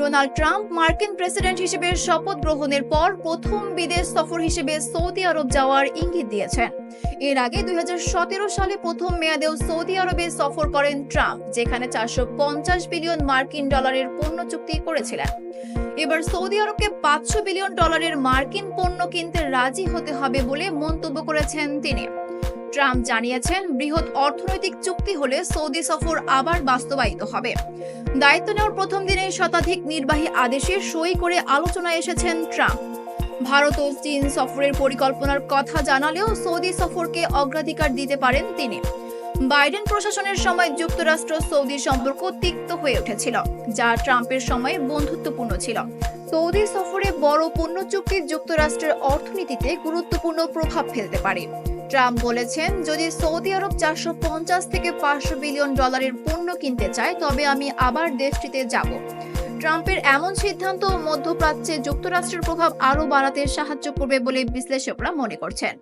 Donald Trump মার্কিন president হিসেবে শপথ গ্রহণের পর প্রথম বিদেশ সফর হিসেবে সৌদি আরব যাওয়ার ইঙ্গিত দিয়েছেন। এর আগে দুই হাজার সতেরো সালে প্রথম মেয়াদেও সৌদি আরবে সফর করেন ট্রাম্প, যেখানে চারশো পঞ্চাশ বিলিয়ন মার্কিন ডলারের পণ্য চুক্তি করেছিলেন। এবার সৌদি আরবকে পাঁচশো বিলিয়ন ডলারের মার্কিন পণ্য কিনতে রাজি হতে হবে বলে মন্তব্য করেছেন তিনি। ট্রাম্প জানিয়েছেন, বৃহৎ অর্থনৈতিক চুক্তি হলে সৌদি সফর আবার বাস্তবায়িত হবে। দায়িত্ব নেওয়ার প্রথম দিনে শতাধিক নির্বাহী আদেশে সই করে আলোচনায় এসেছেন ট্রাম্প। ভারত ও চীন সফরের পরিকল্পনার কথা জানালেও সৌদি সফরকে অগ্রাধিকার দিতে পারেন তিনি। বাইডেন প্রশাসনের সময় যুক্তরাষ্ট্র সৌদি সম্পর্ক তিক্ত হয়ে উঠেছিল, যা ট্রাম্পের সময় বন্ধুত্বপূর্ণ ছিল। সৌদি সফরে বড় পণ্য চুক্তি যুক্তরাষ্ট্রের অর্থনীতিতে গুরুত্বপূর্ণ প্রভাব ফেলতে পারে। ট্রাম্প বলেছেন, যদি সৌদি আরব চারশো পঞ্চাশ থেকে পাঁচশো বিলিয়ন ডলারের পণ্য কিনতে চায়, তবে আমি আবার দেশটিতে যাব। ট্রাম্পের এমন সিদ্ধান্ত মধ্যপ্রাচ্যে যুক্তরাষ্ট্রের প্রভাব আরও বাড়াতে সাহায্য করবে বলে বিশ্লেষকরা মনে করছেন।